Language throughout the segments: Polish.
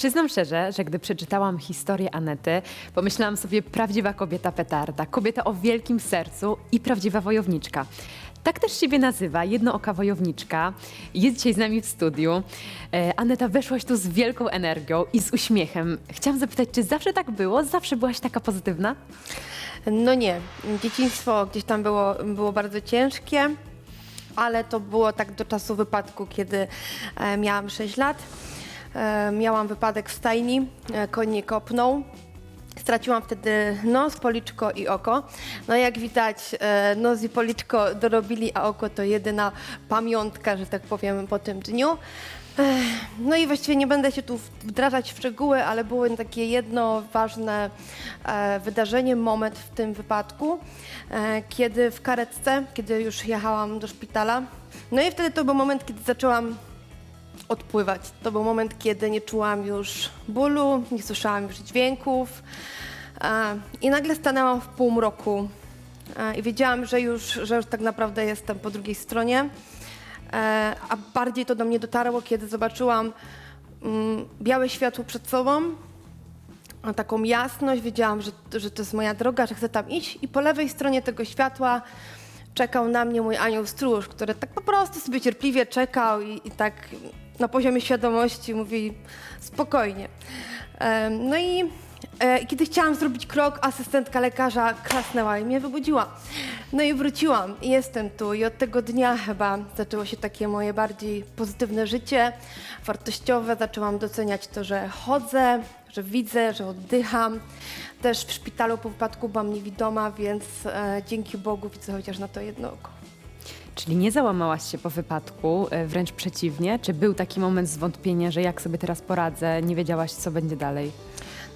Przyznam szczerze, że gdy przeczytałam historię Anety, pomyślałam sobie prawdziwa kobieta petarda, kobieta o wielkim sercu i prawdziwa wojowniczka. Tak też siebie nazywa, jednooka wojowniczka. Jest dzisiaj z nami w studiu. E, Aneta, weszłaś tu z wielką energią i z uśmiechem. Chciałam zapytać, czy zawsze tak było? Zawsze byłaś taka pozytywna? No nie, dzieciństwo gdzieś tam było, było bardzo ciężkie, ale to było tak do czasu wypadku, kiedy e, miałam 6 lat. E, miałam wypadek w stajni, e, koń mnie kopnął. Straciłam wtedy nos, policzko i oko. No jak widać, e, nos i policzko dorobili, a oko to jedyna pamiątka, że tak powiem, po tym dniu. No i właściwie nie będę się tu wdrażać w szczegóły, ale było takie jedno ważne wydarzenie, moment w tym wypadku, kiedy w karetce, kiedy już jechałam do szpitala. No i wtedy to był moment, kiedy zaczęłam odpływać. To był moment, kiedy nie czułam już bólu, nie słyszałam już dźwięków. I nagle stanęłam w półmroku i wiedziałam, że już, że już tak naprawdę jestem po drugiej stronie. E, A bardziej to do mnie dotarło, kiedy zobaczyłam mm, białe światło przed sobą, taką jasność, wiedziałam, że, że to jest moja droga, że chcę tam iść i po lewej stronie tego światła czekał na mnie mój anioł stróż, który tak po prostu sobie cierpliwie czekał i, i tak na poziomie świadomości mówi spokojnie. No i e, kiedy chciałam zrobić krok, asystentka lekarza klasnęła i mnie wybudziła. No i wróciłam i jestem tu i od tego dnia chyba zaczęło się takie moje bardziej pozytywne życie, wartościowe. Zaczęłam doceniać to, że chodzę, że widzę, że oddycham. Też w szpitalu po wypadku byłam niewidoma, więc e, dzięki Bogu widzę chociaż na to jedno oko. Czyli nie załamałaś się po wypadku, e, wręcz przeciwnie? Czy był taki moment zwątpienia, że jak sobie teraz poradzę, nie wiedziałaś, co będzie dalej?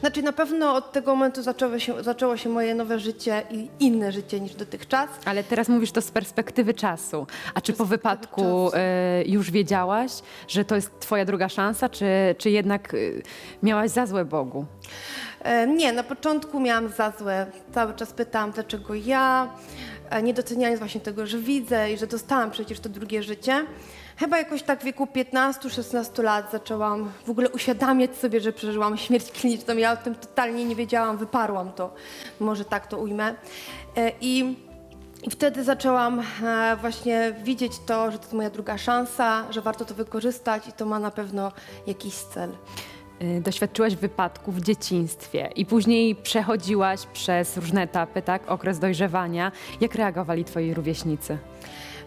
Znaczy na pewno od tego momentu zaczęło się, zaczęło się moje nowe życie i inne życie niż dotychczas. Ale teraz mówisz to z perspektywy czasu. A czy po wypadku czasu. e, już wiedziałaś, że to jest twoja druga szansa, czy, czy jednak e, miałaś za złe Bogu? E, Nie, na początku miałam za złe. Cały czas pytałam, dlaczego ja, nie doceniając właśnie tego, że widzę i że dostałam przecież to drugie życie. Chyba jakoś tak w wieku 15-16 lat zaczęłam w ogóle uświadamiać sobie, że przeżyłam śmierć kliniczną. Ja o tym totalnie nie wiedziałam, wyparłam to, może tak to ujmę. E, I i wtedy zaczęłam e, właśnie widzieć to, że to jest moja druga szansa, że warto to wykorzystać i to ma na pewno jakiś cel. E, Doświadczyłaś wypadku w dzieciństwie i później przechodziłaś przez różne etapy, tak? Okres dojrzewania. Jak reagowali twoi rówieśnicy?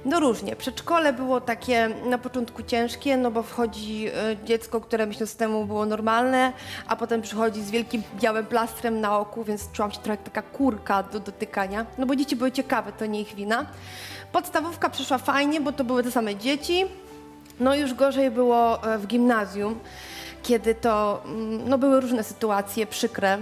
No różnie. Przedszkole było takie na początku ciężkie, no bo wchodzi e, dziecko, które miesiąc temu było normalne, a potem przychodzi z wielkim białym plastrem na oku, więc czułam się trochę jak taka kurka do dotykania. No bo dzieci były ciekawe, to nie ich wina. Podstawówka przeszła fajnie, bo to były te same dzieci. No już gorzej było e, w gimnazjum, kiedy to mm, no, były różne sytuacje przykre.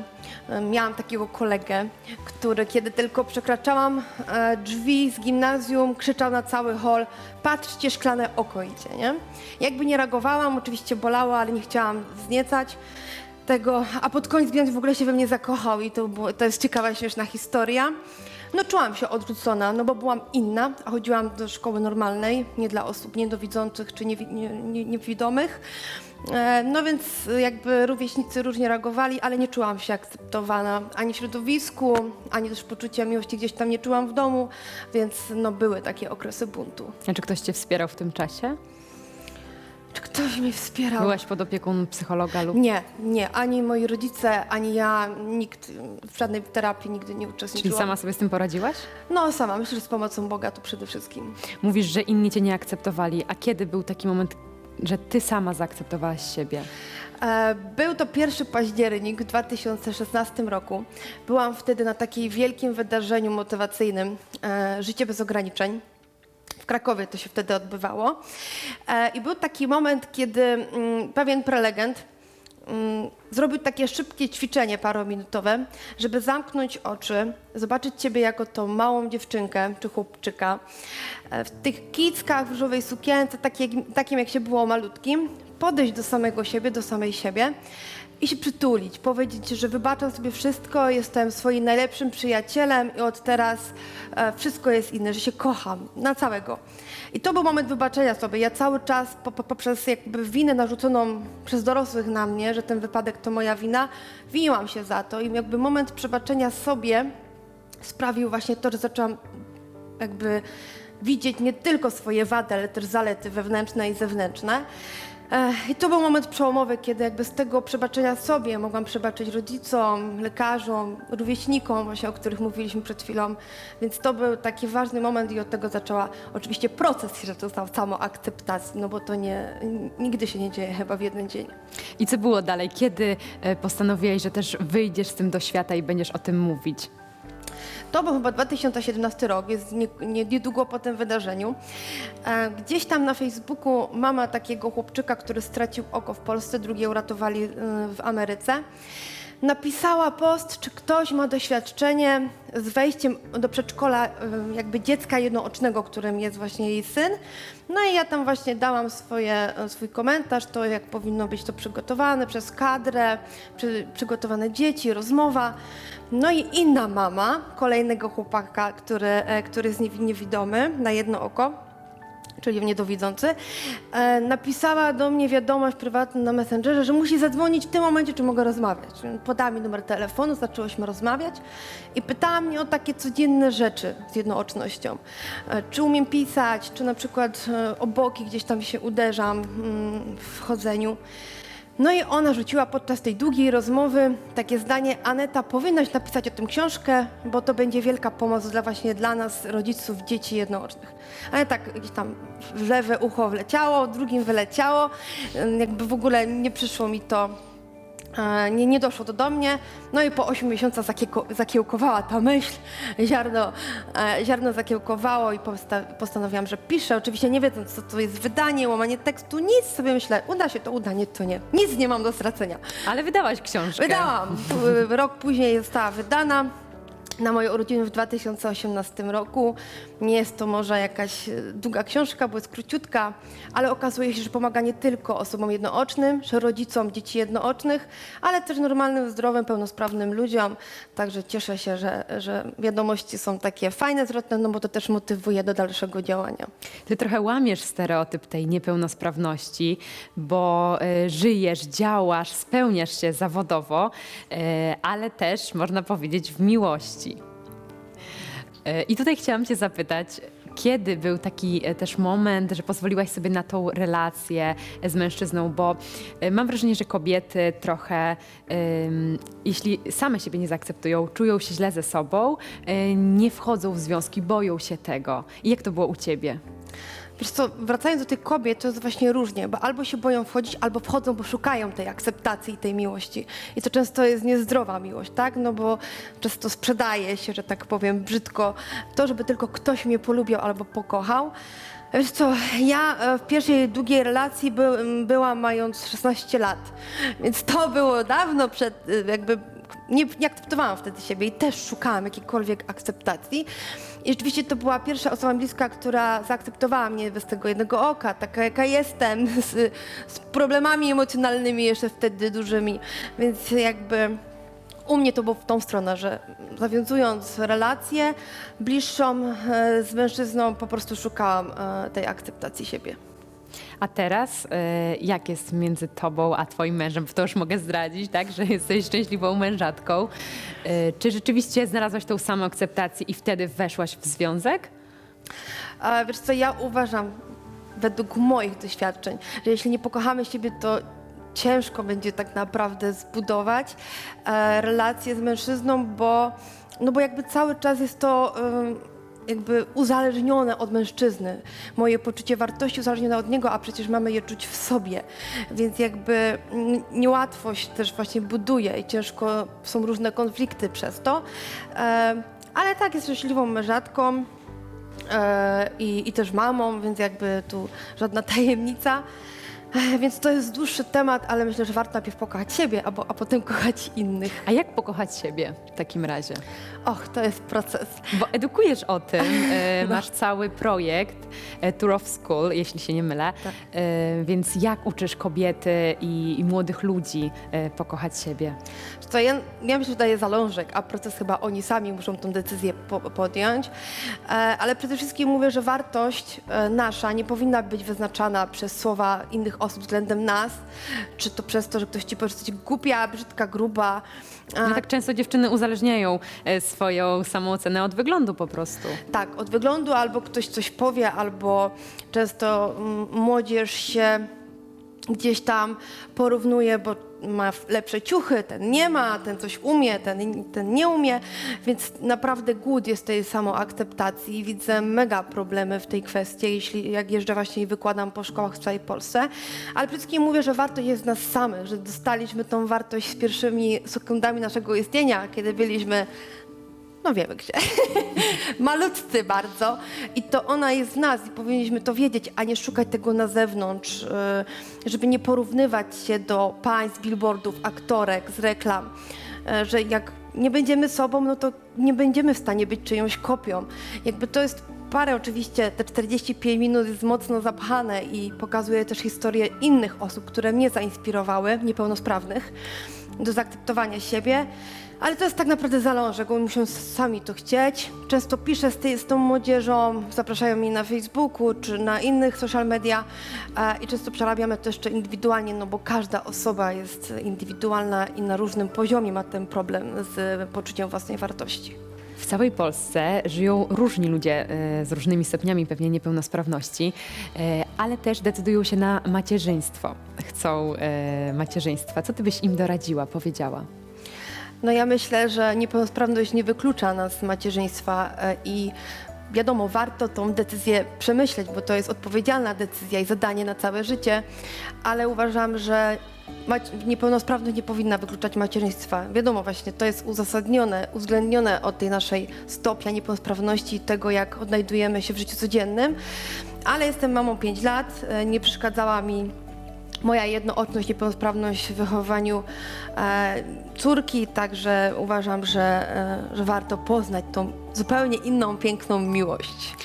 E, Miałam takiego kolegę, który kiedy tylko przekraczałam e, drzwi z gimnazjum, krzyczał na cały hol, patrzcie, szklane oko idzie, nie? Jakby nie reagowałam, oczywiście bolało, ale nie chciałam zniecać tego, a pod koniec gimnazjum w ogóle się we mnie zakochał i to, to jest ciekawa, śmieszna historia. No czułam się odrzucona, no bo byłam inna, a chodziłam do szkoły normalnej, nie dla osób niedowidzących czy niewi- nie, nie, niewidomych. E, No więc jakby rówieśnicy różnie reagowali, ale nie czułam się akceptowana ani w środowisku, ani też poczucia miłości gdzieś tam nie czułam w domu, więc no były takie okresy buntu. A czy ktoś cię wspierał w tym czasie? Czy ktoś mnie wspierał? Byłaś pod opieką psychologa lub... Nie, nie, ani moi rodzice, ani ja, nikt w żadnej terapii nigdy nie uczestniczyłam. Czyli sama sobie z tym poradziłaś? No sama, myślę, że z pomocą Boga to przede wszystkim. Mówisz, że inni cię nie akceptowali. A kiedy był taki moment, że ty sama zaakceptowałaś siebie? E, Był to 1 październik w 2016 roku. Byłam wtedy na takim wielkim wydarzeniu motywacyjnym e, Życie bez ograniczeń. W Krakowie to się wtedy odbywało. E, I był taki moment, kiedy mm, pewien prelegent mm, zrobił takie szybkie ćwiczenie parominutowe, żeby zamknąć oczy, zobaczyć ciebie jako tą małą dziewczynkę czy chłopczyka e, w tych kickach, w różowej sukience, tak jak, takim jak się było malutkim, podejść do samego siebie, do samej siebie i się przytulić, powiedzieć, że wybaczam sobie wszystko, jestem swoim najlepszym przyjacielem i od teraz e, wszystko jest inne, że się kocham na całego. I to był moment wybaczenia sobie. Ja cały czas po, po, poprzez jakby winę narzuconą przez dorosłych na mnie, że ten wypadek to moja wina, winiłam się za to i jakby moment przebaczenia sobie sprawił właśnie to, że zaczęłam jakby widzieć nie tylko swoje wady, ale też zalety wewnętrzne i zewnętrzne. I to był moment przełomowy, kiedy jakby z tego przebaczenia sobie mogłam przebaczyć rodzicom, lekarzom, rówieśnikom, właśnie o których mówiliśmy przed chwilą. Więc to był taki ważny moment i od tego zaczęła oczywiście proces się zaczął samoakceptacji, no bo to nie, nigdy się nie dzieje chyba w jeden dzień. I co było dalej? Kiedy e, postanowiłeś, że też wyjdziesz z tym do świata i będziesz o tym mówić? To był chyba 2017 rok, jest nie, nie, niedługo po tym wydarzeniu. E, gdzieś tam na Facebooku mama takiego chłopczyka, który stracił oko w Polsce, drugie uratowali e, w Ameryce, napisała post, czy ktoś ma doświadczenie z wejściem do przedszkola e, jakby dziecka jednoocznego, którym jest właśnie jej syn. No i ja tam właśnie dałam swoje, e, swój komentarz, to jak powinno być to przygotowane przez kadrę, przy, przygotowane dzieci, rozmowa. No i inna mama kolejnego chłopaka, który, e, który jest niewi- niewidomy na jedno oko, czyli niedowidzący, e, napisała do mnie wiadomość prywatną na Messengerze, że musi zadzwonić w tym momencie, czy mogę rozmawiać. Podała mi numer telefonu, zaczęłyśmy rozmawiać i pytała mnie o takie codzienne rzeczy z jednoocznością. E, Czy umiem pisać, czy na przykład o boki gdzieś tam się uderzam mm, w chodzeniu. No i ona rzuciła podczas tej długiej rozmowy takie zdanie, Aneta, powinnaś napisać o tym książkę, bo to będzie wielka pomoc dla właśnie dla nas, rodziców dzieci jednoocznych. Ale tak gdzieś tam w lewe ucho wleciało, drugim wyleciało, jakby w ogóle nie przyszło mi to, nie, nie doszło to do mnie. No i po 8 miesiącach zakieko, zakiełkowała ta myśl, ziarno, e, ziarno zakiełkowało i posta, postanowiłam, że piszę. Oczywiście nie wiedząc, co to jest wydanie, łamanie tekstu, nic sobie myślę, uda się to, uda, nie, to nie. Nic nie mam do stracenia. Ale wydałaś książkę. Wydałam. P- Rok później została wydana. Na moje urodziny w 2018 roku. Nie jest to może jakaś e, długa książka, bo jest króciutka, ale okazuje się, że pomaga nie tylko osobom jednoocznym, że rodzicom dzieci jednoocznych, ale też normalnym, zdrowym, pełnosprawnym ludziom. Także cieszę się, że, że wiadomości są takie fajne, zwrotne, no bo to też motywuje do dalszego działania. Ty trochę łamiesz stereotyp tej niepełnosprawności, bo e, żyjesz, działasz, spełniasz się zawodowo, e, ale też można powiedzieć w miłości. I tutaj chciałam Cię zapytać, kiedy był taki e, też moment, że pozwoliłaś sobie na tą relację e, z mężczyzną, bo e, mam wrażenie, że kobiety trochę, em, jeśli same siebie nie zaakceptują, czują się źle ze sobą, nie wchodzą w związki, boją się tego. I jak to było u Ciebie? Wiesz co, wracając do tych kobiet, to jest właśnie różnie, bo albo się boją wchodzić, albo wchodzą, bo szukają tej akceptacji i tej miłości. I to często jest niezdrowa miłość, tak? No bo często sprzedaje się, że tak powiem brzydko, to, żeby tylko ktoś mnie polubił albo pokochał. Wiesz co, ja e, w pierwszej długiej relacji by, byłam mając 16 lat, więc to było dawno przed e, jakby nie, nie akceptowałam wtedy siebie i też szukałam jakiejkolwiek akceptacji. I rzeczywiście to była pierwsza osoba bliska, która zaakceptowała mnie bez tego jednego oka, taka jaka jestem, z, z problemami emocjonalnymi jeszcze wtedy dużymi. Więc jakby u mnie to było w tą stronę, że zawiązując relację bliższą e, z mężczyzną, po prostu szukałam e, tej akceptacji siebie. A teraz, e, jak jest między tobą a twoim mężem? To już mogę zdradzić, tak, że jesteś szczęśliwą mężatką. E, Czy rzeczywiście znalazłaś tą samą akceptację i wtedy weszłaś w związek? A wiesz co, ja uważam, według moich doświadczeń, że jeśli nie pokochamy siebie, to ciężko będzie tak naprawdę zbudować e, relację z mężczyzną, bo, no bo jakby cały czas jest to em, jakby uzależnione od mężczyzny. Moje poczucie wartości uzależnione od niego, a przecież mamy je czuć w sobie. Więc jakby niełatwość też właśnie buduje i ciężko, są różne konflikty przez to. E, ale tak, jest szczęśliwą mężatką. E, i, i też mamą, więc jakby tu żadna tajemnica. Więc to jest dłuższy temat, ale myślę, że warto najpierw pokochać siebie, a, bo, a potem kochać innych. A jak pokochać siebie w takim razie? Och, to jest proces. Bo edukujesz o tym, e, No. masz cały projekt e, Tour of School, jeśli się nie mylę. Tak. E, Więc jak uczysz kobiety i, i młodych ludzi e, pokochać siebie? To ja, ja myślę, że daję zalążek, a proces chyba oni sami muszą tą decyzję po, podjąć. E, ale przede wszystkim mówię, że wartość e, nasza nie powinna być wyznaczana przez słowa innych osób względem nas, czy to przez to, że ktoś ci że jesteś głupia, brzydka, gruba. No tak często dziewczyny uzależniają e, swoją samoocenę od wyglądu po prostu. Tak, od wyglądu albo ktoś coś powie, albo często mm, młodzież się gdzieś tam porównuje, bo ma lepsze ciuchy, ten nie ma, ten coś umie, ten, ten nie umie, więc naprawdę głód jest tej samoakceptacji. Widzę mega problemy w tej kwestii, jeśli jak jeżdżę właśnie i wykładam po szkołach w całej Polsce, ale przede wszystkim mówię, że wartość jest w nas samych, że dostaliśmy tą wartość z pierwszymi sekundami naszego istnienia, kiedy byliśmy no wiemy gdzie, malutcy bardzo i to ona jest w nas i powinniśmy to wiedzieć, a nie szukać tego na zewnątrz, y, żeby nie porównywać się do państw, billboardów, aktorek z reklam, y, że jak nie będziemy sobą, no to nie będziemy w stanie być czyjąś kopią. Jakby to jest parę oczywiście, te 45 minut jest mocno zapchane i pokazuje też historię innych osób, które mnie zainspirowały, niepełnosprawnych, do zaakceptowania siebie. Ale to jest tak naprawdę zalążek, bo muszą sami to chcieć. Często piszę z, z tą młodzieżą, zapraszają mnie na Facebooku czy na innych social media e, i często przerabiamy to jeszcze indywidualnie, no bo każda osoba jest indywidualna i na różnym poziomie ma ten problem z poczuciem własnej wartości. W całej Polsce żyją różni ludzie e, z różnymi stopniami pewnie niepełnosprawności, e, ale też decydują się na macierzyństwo. Chcą e, macierzyństwa. Co ty byś im doradziła, powiedziała? No ja myślę, że niepełnosprawność nie wyklucza nas z macierzyństwa e, i wiadomo, warto tą decyzję przemyśleć, bo to jest odpowiedzialna decyzja i zadanie na całe życie, ale uważam, że niepełnosprawność nie powinna wykluczać macierzyństwa. Wiadomo, właśnie to jest uzasadnione, uwzględnione od tej naszej stopnia niepełnosprawności tego, jak odnajdujemy się w życiu codziennym, ale jestem mamą 5 lat, e, nie przeszkadzała mi moja jednooczność, niepełnosprawność w wychowywaniu e, córki, także uważam, że, e, że warto poznać tą zupełnie inną, piękną miłość.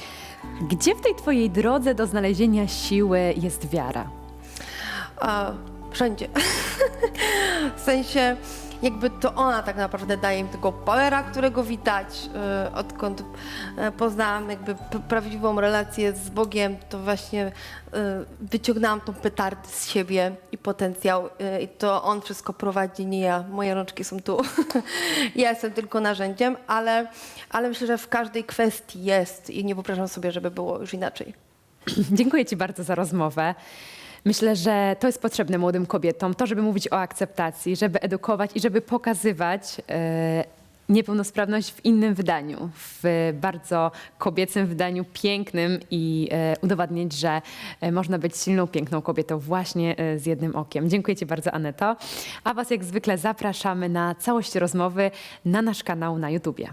Gdzie w tej twojej drodze do znalezienia siły jest wiara? A, wszędzie. w sensie, jakby to ona tak naprawdę daje mi tego powera, którego widać, e, odkąd e, poznałam jakby prawdziwą relację z Bogiem, to właśnie e, wyciągnęłam tą petardę z siebie i potencjał e, i to On wszystko prowadzi, nie ja. Moje rączki są tu. ja jestem tylko narzędziem, ale, ale myślę, że w każdej kwestii jest i nie wyobrażam sobie, żeby było już inaczej. Dziękuję Ci bardzo za rozmowę. Myślę, że to jest potrzebne młodym kobietom, to, żeby mówić o akceptacji, żeby edukować i żeby pokazywać e, niepełnosprawność w innym wydaniu, w bardzo kobiecym wydaniu, pięknym i e, udowadniać, że e, można być silną, piękną kobietą właśnie z jednym okiem. Dziękuję Ci bardzo, Aneto. A Was jak zwykle zapraszamy na całość rozmowy na nasz kanał na YouTubie.